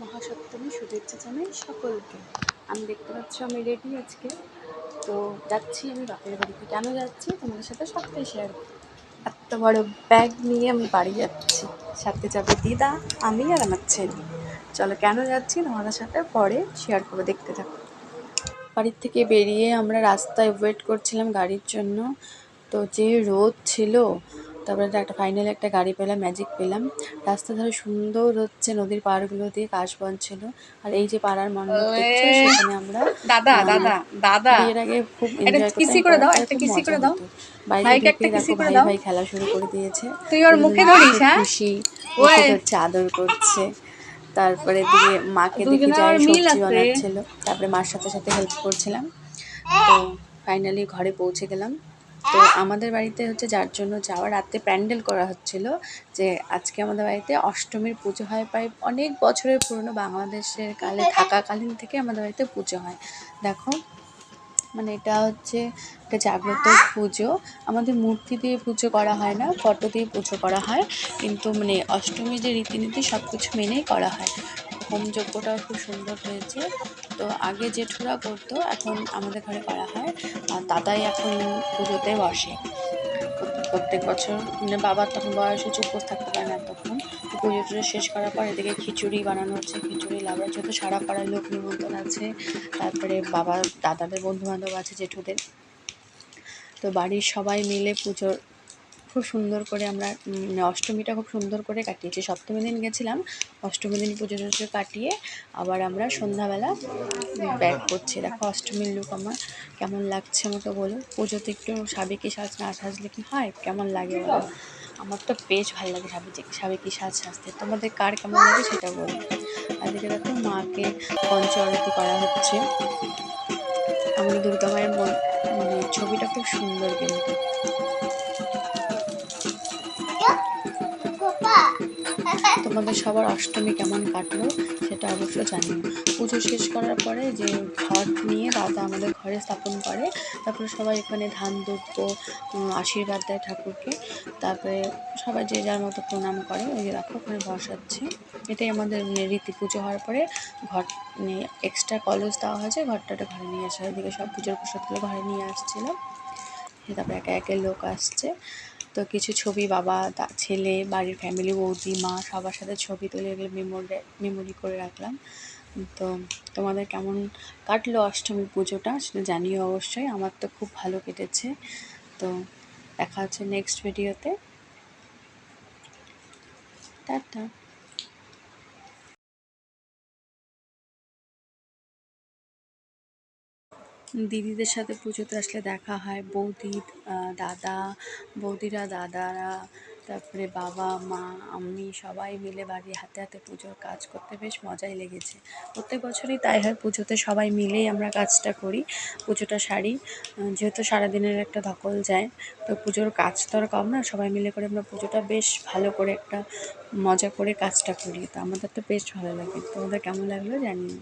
মহাসপ্তমী শুভেচ্ছা জানাই সকলকে। আমি দেখতে পাচ্ছি আমি রেডি আজকে। তো যাচ্ছি আমি বাপের বাড়িতে কেন যাচ্ছি? তোমাদের সাথে সবটাই শেয়ার এত বড় ব্যাগ নিয়ে আমি বাড়ি যাচ্ছি। সাথে যাবে দিদা, আমি আর আমার ছেলে। চলো কেন যাচ্ছি তোমাদের সাথে পরে শেয়ার করে দেখতে থাকো। বাড়ির থেকে বেরিয়ে আমরা রাস্তায় ওয়েট করছিলাম গাড়ির জন্য। তো যে রোদ ছিল তারপরে একটা ফাইনালি একটা গাড়ি পেলাম ম্যাজিক পেলাম। রাস্তা ধারে সুন্দর হচ্ছে নদীর পাড়গুলো দিয়ে কাশ ছিল। আর এই যে পাড়ার মণ্ডপ দেখছ সেখানে আমরা দাদা দাদা দাদা। বিয়ের আগে খুব এনজয় কিসি করে দাও, একটা কিসি করে দাও। ভাইকে একটা কিসি করে দাও। ভাই খেলা শুরু করে দিয়েছে। তুই ওর মুখে ধরিস, হ্যাঁ? খুশি ধরছে আদর করছে। তারপরে দিকে মাকে দেখে আবার সবজি। বানাচ্ছিল। তারপরে মার সাথে সাথে হেল্প করছিলাম। তো ফাইনালি ঘরে পৌঁছে গেলাম। তো আমাদের বাড়িতে হচ্ছে যার জন্য যাওয়ার রাতে প্যান্ডেল করা হচ্ছিল যে আজকে আমাদের বাড়িতে অষ্টমীর পুজো হয় প্রায় অনেক বছরের পুরনো বাংলাদেশের কালে থাকাকালীন থেকে আমাদের বাড়িতে পুজো হয়। দেখো মানে এটা হচ্ছে একটা জাগ্রত পুজো। আমাদের মূর্তি দিয়ে পুজো করা হয় না ফটো দিয়ে পুজো করা হয়। কিন্তু মানে অষ্টমী যে রীতিনীতি সব কিছু মেনেই করা হয়। হোম যজ্ঞটাও খুব সুন্দর হয়েছে। তো আগে জেঠুরা করতো, এখন আমাদের ঘরে করা হয়। আর দাদাই এখন পুজোতে বসে। প্রত- প্রত্যেক বছর মানে বাবার তখন বয়সে হচ্ছে উপোস থাকতে পারে না তখন। পুজো টুজো শেষ করার পর এদিকে খিচুড়ি বানানো হচ্ছে, খিচুড়ি লাবড়া জন্য সারা পাড়ার লোক নিমন্ত্রণ আছে। তারপরে বাবা, দাদাদের বন্ধু বান্ধব আছে জেঠুদের। তো বাড়ির সবাই মিলে পুজোর খুব সুন্দর করে আমরা অষ্টমীটা খুব সুন্দর করে কাটিয়েছি। সপ্তমী দিন গেছিলাম, অষ্টমী দিন পুজো টুজো কাটিয়ে আবার আমরা সন্ধ্যাবেলা ব্যাক করছি। দেখো, অষ্টমীর লুক আমার কেমন লাগছে আমাকে বলো? পুজোতে একটু সাবেকি সাজ, না সাজলে কি হয়? কেমন লাগে বলো? আমার তো বেশ ভালো লাগে সাবেকি সাবেকি সাজ, সাজতে। তোমাদের কার কেমন লাগে সেটা বলো। এদিকে দেখো, মাকে পঞ্চ আরতি করা হচ্ছে। আমাদের দুর্গা মায়ের মানে ছবিটা খুব সুন্দর কিন্তু। তোমাদের সবার অষ্টমী কেমন কাটলো সেটা অবশ্য জানিও পুজো শেষ করার পরে যে ঘট নিয়ে দাদা আমাদের ঘরে স্থাপন করে, তারপরে সবাই এখানে ধান দুব্য আশীর্বাদ দেয় ঠাকুরকে। তারপরে সবাই যে যার মতো প্রণাম করে, ওই যে ওখানে বসাচ্ছে। এটাই আমাদের রীতি পুজো হওয়ার পরে ঘট এক্সট্রা কলস দেওয়া হয়েছে ঘরটাটা ঘরে নিয়ে আসা এদিকে সব পুজোর প্রসাদগুলো ঘরে নিয়ে আসছিল তারপরে একে একে লোক আসছে। তো কিছু ছবি বাবা ছেলে, বাড়ির ফ্যামিলি বৌদি, মা সবার সাথে ছবি তুলে এগুলো মেমোরি মেমোরি করে রাখলাম। তো তোমাদের কেমন কাটলো অষ্টমী পুজোটা সেটা জানিও অবশ্যই, আমার তো খুব ভালো কেটেছে। তো দেখা হচ্ছে নেক্সট ভিডিওতে টাটা। দিদিদের সাথে পুজোতে আসলে দেখা হয়। বৌদি দাদা, বৌদিরা, দাদারা, তারপরে বাবা, মা আমি সবাই মিলে বাড়ি হাতে হাতে পুজোর কাজ করতে বেশ মজাই লেগেছে। প্রত্যেক বছরই তাই হয়, পুজোতে সবাই মিলেই আমরা কাজটা করি, পুজোটা সারি। যেহেতু সারাদিনের একটা ধকল যায়, তো পুজোর কাজ তো আর কম না, সবাই মিলে করে আমরা পুজোটা বেশ ভালো করে একটা মজা করে কাজটা করি। তো আমাদের তো বেশ ভালো লাগে। তোমাদের কেমন লাগল জানিও।